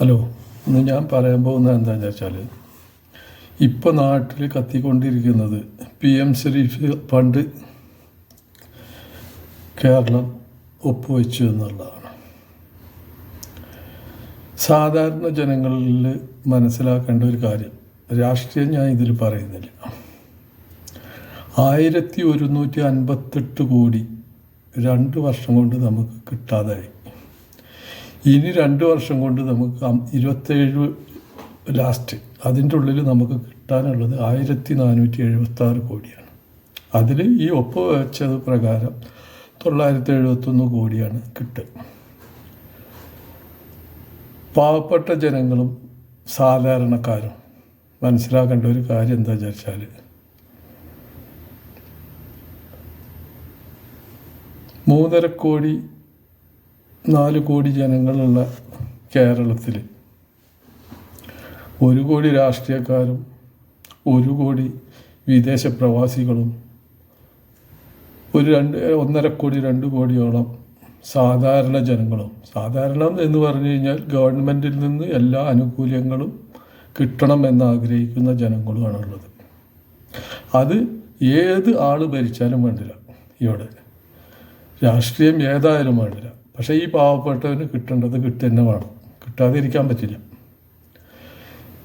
Hello ഇന്ന് ഞാൻ പറയാൻ പോകുന്നത് എന്താണെന്ന് വെച്ചാൽ ഇപ്പോൾ നാട്ടിൽ കത്തിക്കൊണ്ടിരിക്കുന്നത് P M Shri fund Keralam ഒപ്പുവെച്ചു എന്നുള്ളതാണ്. സാധാരണ ജനങ്ങളിൽ മനസ്സിലാക്കേണ്ട ഒരു കാര്യം രാഷ്ട്രീയം ഞാൻ ഇതിൽ പറയുന്നില്ല. ആയിരത്തി ഒരുന്നൂറ്റി അൻപത്തെട്ട് കോടി രണ്ട് വർഷം കൊണ്ട് നമുക്ക് കിട്ടാതായി. ഇനി രണ്ട് വർഷം കൊണ്ട് നമുക്ക് ഇരുപത്തേഴ് ലാസ്റ്റ് അതിന്റെ ഉള്ളിൽ നമുക്ക് കിട്ടാനുള്ളത് ആയിരത്തി നാനൂറ്റി എഴുപത്തി ആറ് കോടിയാണ്. അതിൽ ഈ ഒപ്പ് വെച്ചത് പ്രകാരം തൊള്ളായിരത്തി എഴുപത്തൊന്ന് കോടിയാണ് കിട്ടുക പാവപ്പെട്ട ജനങ്ങളും സാധാരണക്കാരും മനസ്സിലാക്കേണ്ട ഒരു കാര്യം എന്താ വെച്ചാൽ മൂന്നര കോടി നാല് കോടി ജനങ്ങളുള്ള കേരളത്തിൽ ഒരു കോടി രാഷ്ട്രീയക്കാരും ഒരു കോടി വിദേശ പ്രവാസികളും ഒരു രണ്ട് ഒന്നര കോടി രണ്ട് കോടിയോളം സാധാരണ ജനങ്ങളും സാധാരണ എന്ന് പറഞ്ഞു കഴിഞ്ഞാൽ ഗവൺമെന്റിൽ നിന്ന് എല്ലാ ആനുകൂല്യങ്ങളും കിട്ടണം എന്ന് ആഗ്രഹിക്കുന്ന ജനങ്ങളുമാണുള്ളത്. അത് ഏത് ആൾ ഭരിച്ചാലും വേണ്ടില്ല. ഇവിടെ രാഷ്ട്രീയം ഏതായാലും വേണ്ടില്ല. പക്ഷേ ഈ പാവപ്പെട്ടവന് കിട്ടേണ്ടത് കിട്ടുക വേണം. വേണം കിട്ടാതിരിക്കാൻ പറ്റില്ല.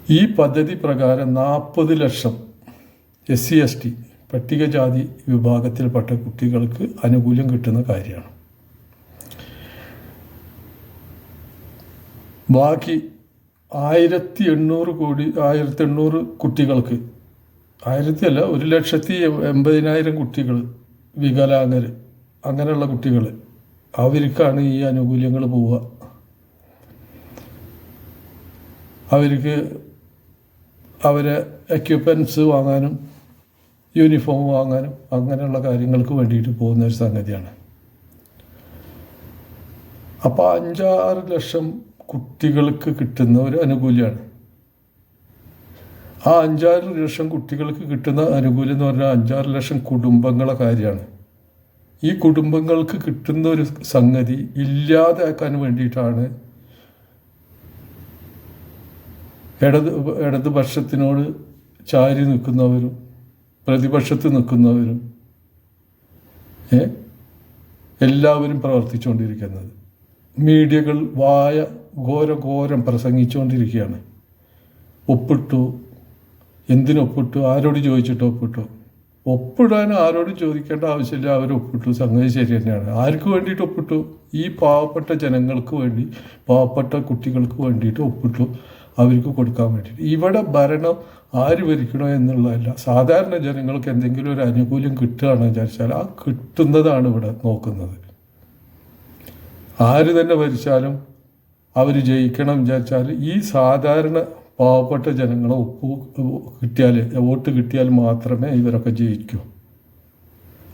ഈ പദ്ധതി പ്രകാരം നാൽപ്പത് lakh S C S T പട്ടികജാതി വിഭാഗത്തിൽപ്പെട്ട കുട്ടികൾക്ക് അനുകൂല്യം കിട്ടുന്ന കാര്യമാണ്. ബാക്കി ആയിരത്തി എണ്ണൂറ് കോടി ആയിരത്തി എണ്ണൂറ് കുട്ടികൾക്ക് ആയിരത്തി അല്ല ഒരു ലക്ഷത്തി എൺപതിനായിരം കുട്ടികൾ വികലാംഗർ അങ്ങനെയുള്ള കുട്ടികൾ അവർക്കാണ് ഈ ആനുകൂല്യങ്ങൾ പോവുക. അവർക്ക് അവരെ എക്യുപ്മെന്റ്സ് വാങ്ങാനും യൂണിഫോം വാങ്ങാനും അങ്ങനെയുള്ള കാര്യങ്ങൾക്ക് വേണ്ടിയിട്ട് പോകുന്ന ഒരു സംഗതിയാണ്. അപ്പോൾ അഞ്ചാറ് ലക്ഷം കുട്ടികൾക്ക് കിട്ടുന്ന ഒരു അനുകൂല്യമാണ് ആ അഞ്ചാറ് ലക്ഷം കുട്ടികൾക്ക് കിട്ടുന്ന അനുകൂല്യം എന്ന് പറഞ്ഞാൽ അഞ്ചാറ് ലക്ഷം കുടുംബങ്ങളെ കാര്യമാണ്. ഈ കുടുംബങ്ങൾക്ക് കിട്ടുന്ന ഒരു സംഗതി ഇല്ലാതാക്കാൻ വേണ്ടിയിട്ടാണ് ഇടത് ഇടതുപക്ഷത്തിനോട് ചാരി നിൽക്കുന്നവരും പ്രതിപക്ഷത്ത് നിൽക്കുന്നവരും എല്ലാവരും പ്രവർത്തിച്ചുകൊണ്ടിരിക്കുന്നത്. മീഡിയകൾ വായ ഘോരഘോരം പ്രസംഗിച്ചുകൊണ്ടിരിക്കുകയാണ്. ഒപ്പിട്ടു? എന്തിനൊപ്പിട്ടു? ആരോട് ചോദിച്ചിട്ട് ഒപ്പിട്ടു? ഒപ്പിടാൻ ആരോടും ചോദിക്കേണ്ട ആവശ്യമില്ല. അവർ ഒപ്പിട്ടു. സംഗതി ശരി തന്നെയാണ്. ആർക്ക് വേണ്ടിയിട്ട് ഒപ്പിട്ടു? ഈ പാവപ്പെട്ട ജനങ്ങൾക്ക് വേണ്ടി പാവപ്പെട്ട കുട്ടികൾക്ക് വേണ്ടിയിട്ട് ഒപ്പിട്ടു അവർക്ക് കൊടുക്കാൻ വേണ്ടിയിട്ട്. ഇവിടെ ഭരണം ആര് ഭരിക്കണോ എന്നുള്ളതല്ല. സാധാരണ ജനങ്ങൾക്ക് എന്തെങ്കിലും ഒരു ആനുകൂല്യം കിട്ടുകയാണെന്ന് വിചാരിച്ചാൽ ആ കിട്ടുന്നതാണ് ഇവിടെ നോക്കുന്നത്. ആര് തന്നെ ഭരിച്ചാലും അവർ ജയിക്കണം വിചാരിച്ചാൽ ഈ സാധാരണ പാവപ്പെട്ട ജനങ്ങളെ ഒപ്പ് കിട്ടിയാൽ വോട്ട് കിട്ടിയാൽ മാത്രമേ ഇവരൊക്കെ ജയിക്കൂ.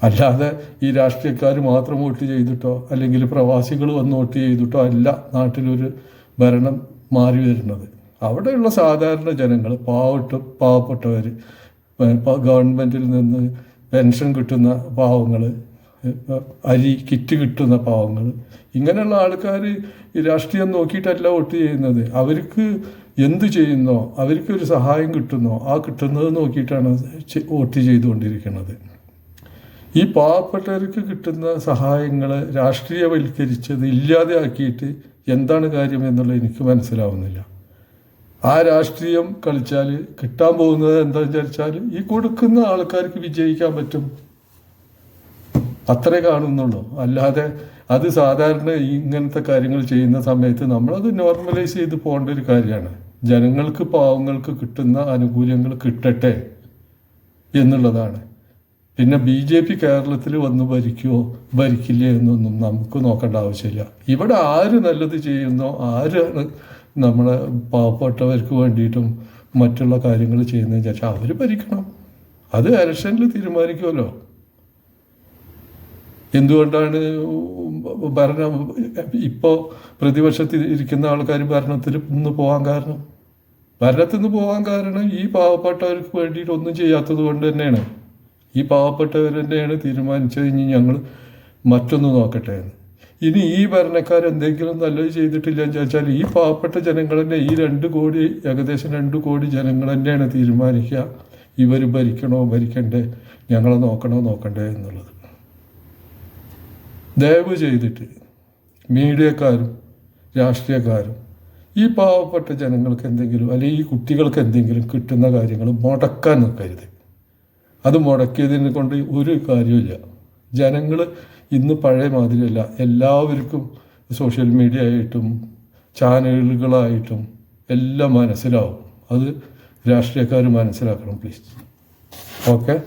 അല്ലാതെ ഈ രാഷ്ട്രീയക്കാർ മാത്രം വോട്ട് ചെയ്തിട്ടോ അല്ലെങ്കിൽ പ്രവാസികൾ വന്ന് വോട്ട് ചെയ്തിട്ടോ അല്ല നാട്ടിലൊരു ഭരണം മാറി വരുന്നത്. അവിടെയുള്ള സാധാരണ ജനങ്ങൾ പാവപ്പെട്ട പാവപ്പെട്ടവർ ഗവൺമെന്റിൽ നിന്ന് പെൻഷൻ കിട്ടുന്ന പാവങ്ങൾ അരി കിറ്റ് കിട്ടുന്ന പാവങ്ങൾ ഇങ്ങനെയുള്ള ആൾക്കാർ രാഷ്ട്രീയം നോക്കിയിട്ടല്ല വോട്ട് ചെയ്യുന്നത്. അവർക്ക് എന്ത് ചെയ്യുന്നോ അവർക്കൊരു സഹായം കിട്ടുന്നോ ആ കിട്ടുന്നത് നോക്കിയിട്ടാണ് വോട്ട് ചെയ്തുകൊണ്ടിരിക്കുന്നത്. ഈ പാവപ്പെട്ടവർക്ക് കിട്ടുന്ന സഹായങ്ങളെ രാഷ്ട്രീയവൽക്കരിച്ചത് ഇല്ലാതെയാക്കിയിട്ട് എന്താണ് കാര്യം എന്നുള്ളത് എനിക്ക് മനസ്സിലാവുന്നില്ല. ആ രാഷ്ട്രീയം കളിച്ചാൽ കിട്ടാൻ പോകുന്നത് എന്താണെന്ന് വിചാരിച്ചാൽ ഈ കൊടുക്കുന്ന ആൾക്കാർക്ക് വിജയിക്കാൻ പറ്റും. അത്രേ കാണുന്നുള്ളൂ. അല്ലാതെ അത് സാധാരണ ഇങ്ങനത്തെ കാര്യങ്ങൾ ചെയ്യുന്ന സമയത്ത് നമ്മളത് നോർമലൈസ് ചെയ്ത് പോകേണ്ട ഒരു കാര്യമാണ്. ജനങ്ങൾക്ക് പാവങ്ങൾക്ക് കിട്ടുന്ന ആനുകൂല്യങ്ങൾ കിട്ടട്ടെ എന്നുള്ളതാണ്. പിന്നെ ബി ജെ പി കേരളത്തിൽ വന്ന് ഭരിക്കുമോ ഭരിക്കില്ലേ എന്നൊന്നും നമുക്ക് നോക്കേണ്ട ആവശ്യമില്ല. ഇവിടെ ആര് നല്ലത് ചെയ്യുന്നോ ആര് നമ്മളെ പാവപ്പെട്ടവർക്ക് വേണ്ടിയിട്ടും മറ്റുള്ള കാര്യങ്ങൾ ചെയ്യുന്നതെന്ന് വെച്ചാൽ അവർ ഭരിക്കണം. അത് ഇലക്ഷനിൽ തീരുമാനിക്കുമല്ലോ. എന്തുകൊണ്ടാണ് ഭരണം? ഇപ്പോൾ പ്രതിപക്ഷത്തിൽ ഇരിക്കുന്ന ആൾക്കാർ ഭരണത്തിൽ നിന്ന് പോകാൻ കാരണം. ഭരണത്തിൽ നിന്ന് പോകാൻ കാരണം ഈ പാവപ്പെട്ടവർക്ക് വേണ്ടിയിട്ട് ഒന്നും ചെയ്യാത്തത് കൊണ്ട് തന്നെയാണ്. ഈ പാവപ്പെട്ടവർ തന്നെയാണ് തീരുമാനിച്ചത് ഇനി ഞങ്ങൾ മറ്റൊന്ന് നോക്കട്ടെ എന്ന്. ഇനി ഈ എന്തെങ്കിലും നല്ലത് ചെയ്തിട്ടില്ല എന്ന് ചോദിച്ചാൽ ഈ പാവപ്പെട്ട ജനങ്ങൾ തന്നെ ഈ രണ്ട് കോടി ഏകദേശം രണ്ട് കോടി ജനങ്ങൾ തന്നെയാണ് തീരുമാനിക്കുക. ഇവർ ഭരിക്കണോ ഭരിക്കണ്ടേ? ഞങ്ങളെ നോക്കണോ നോക്കണ്ടേ എന്നുള്ളത്. ദയവ് ചെയ്തിട്ട് മീഡിയക്കാരും രാഷ്ട്രീയക്കാരും ഈ പാവപ്പെട്ട ജനങ്ങൾക്ക് എന്തെങ്കിലും അല്ലെങ്കിൽ ഈ കുട്ടികൾക്ക് എന്തെങ്കിലും കിട്ടുന്ന കാര്യങ്ങൾ മുടക്കാൻ നിൽക്കരുത്. അത് മുടക്കിയതിനെ കൊണ്ട് ഒരു കാര്യമില്ല ജനങ്ങൾ ഇന്ന് പഴയ മാതിരിയല്ല. എല്ലാവർക്കും സോഷ്യൽ മീഡിയ ആയിട്ടും ചാനലുകളായിട്ടും എല്ലാം മനസ്സിലാവും. അത് രാഷ്ട്രീയക്കാർ മനസ്സിലാക്കണം പ്ലീസ്. ഓക്കെ?